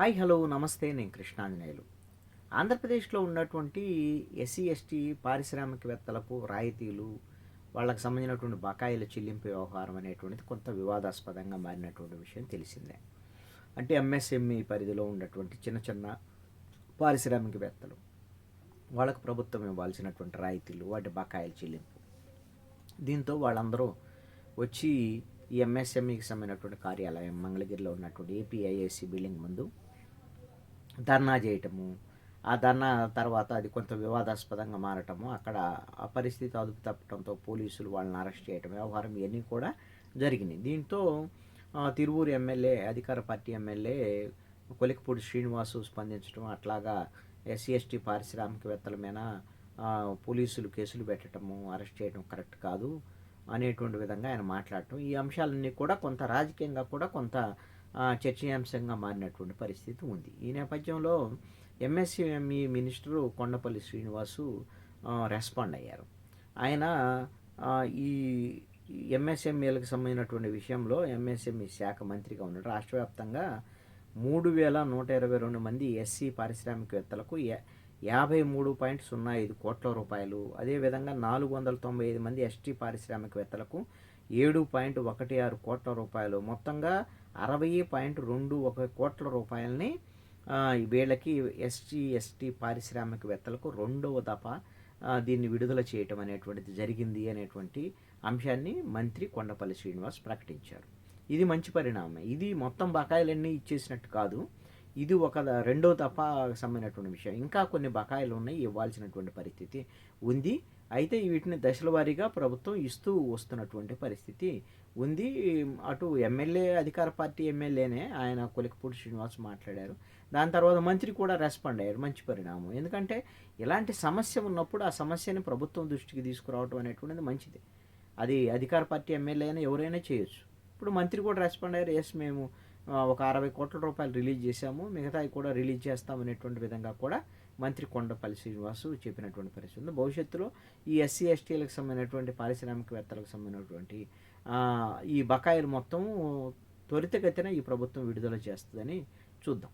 Hi hello నమస్తే నేను కృష్ణాంజనేయులు. ఆంధ్రప్రదేశ్లో ఉన్నటువంటి ఎస్సీ ఎస్టీ పారిశ్రామికవేత్తలకు రాయితీలు వాళ్ళకి సంబంధించినటువంటి బకాయిల చెల్లింపు వ్యవహారం అనేటువంటిది కొంత వివాదాస్పదంగా మారినటువంటి విషయం తెలిసిందే. అంటే ఎంఎస్ఎంఈ పరిధిలో ఉన్నటువంటి చిన్న చిన్న పారిశ్రామికవేత్తలు వాళ్ళకు ప్రభుత్వం ఇవ్వాల్సినటువంటి రాయితీలు వాటి బకాయిల చెల్లింపు. దీంతో వాళ్ళందరూ వచ్చి ఈ ఎంఎస్ఎంఈకి సంబంధించినటువంటి కార్యాలయం మంగళగిరిలో ఉన్నటువంటి ఏపీఐఏసీ బిల్డింగ్ ముందు ధర్నా చేయటము ఆ ధర్నా తర్వాత అది కొంత వివాదాస్పదంగా మారటము అక్కడ ఆ పరిస్థితి అదుపు తప్పడంతో పోలీసులు వాళ్ళని అరెస్ట్ చేయటం వ్యవహారం ఇవన్నీ కూడా జరిగినాయి. దీంతో తిరువూరు ఎమ్మెల్యే అధికార పార్టీ ఎమ్మెల్యే కొలికపూడి శ్రీనివాసు స్పందించడం అట్లాగా ఎస్సీ ఎస్టీ పారిశ్రామికవేత్తల మీద పోలీసులు కేసులు పెట్టడము అరెస్ట్ చేయడం కరెక్ట్ కాదు అనేటువంటి విధంగా ఆయన మాట్లాడటం. ఈ అంశాలన్నీ కూడా కొంత రాజకీయంగా కూడా కొంత చర్చనీయాంశంగా మారినటువంటి పరిస్థితి ఉంది. ఈ నేపథ్యంలో MSME minister Kondapalli Srinivasu respond అయ్యారు. ఆయన ఈ ఎంఎస్ఎంఈలకు సంబంధించినటువంటి విషయంలో ఎంఎస్ఎంఈ శాఖ మంత్రిగా ఉన్నాడు. రాష్ట్ర వ్యాప్తంగా మూడు వేల నూట ఇరవై రెండు మంది ఎస్సీ పారిశ్రామికవేత్తలకు యాభై మూడు పాయింట్ సున్నా ఐదు కోట్ల రూపాయలు అదేవిధంగా నాలుగు వందల తొంభై ఐదు మంది ఎస్టీ పారిశ్రామికవేత్తలకు ఏడు పాయింట్ ఒకటి ఆరు కోట్ల రూపాయలు. మొత్తంగా అరవై పాయింట్ రెండు ఒక కోట్ల రూపాయలని వీళ్ళకి ఎస్టీ ఎస్టీ పారిశ్రామికవేత్తలకు రెండవ దఫా దీన్ని విడుదల చేయటం అనేటువంటిది జరిగింది అనేటువంటి అంశాన్ని మంత్రి కొండపల్లి శ్రీనివాస్ ప్రకటించారు. ఇది మంచి పరిణామం. ఇది మొత్తం బకాయిలన్నీ ఇచ్చేసినట్టు కాదు. ఇది ఒక రెండో దఫా సంబంధించినటువంటి విషయం. ఇంకా కొన్ని బకాయిలు ఉన్నాయి ఇవ్వాల్సినటువంటి పరిస్థితి ఉంది. అయితే వీటిని దశల వారీగా ప్రభుత్వం ఇస్తూ వస్తున్నటువంటి పరిస్థితి ఉంది. అటు ఎమ్మెల్యే అధికార పార్టీ ఎమ్మెల్యేనే ఆయన కొలికపూడి శ్రీనివాస్ మాట్లాడారు. దాని తర్వాత మంత్రి కూడా రెస్పాండ్ అయ్యారు మంచి పరిణామం. ఎందుకంటే ఇలాంటి సమస్య ఉన్నప్పుడు ఆ సమస్యని ప్రభుత్వం దృష్టికి తీసుకురావడం అనేటువంటిది మంచిది. అది అధికార పార్టీ ఎమ్మెల్యే అయినా ఎవరైనా చేయొచ్చు. ఇప్పుడు మంత్రి కూడా రెస్పాండ్ అయ్యారు ఎస్ మేము ఒక అరవై కోట్ల రూపాయలు రిలీజ్ చేశాము. మిగతావి కూడా రిలీజ్ చేస్తాం అనేటువంటి విధంగా కూడా మంత్రి కొండపల్లి శ్రీనివాసు చెప్పినటువంటి పరిస్థితి ఉంది. భవిష్యత్తులో ఈ ఎస్సీ ఎస్టీలకు సంబంధించినటువంటి పారిశ్రామికవేత్తలకు సంబంధించినటువంటి ఈ బకాయిలు మొత్తం త్వరితగతిన ఈ ప్రభుత్వం విడుదల చేస్తుందని చూద్దాం.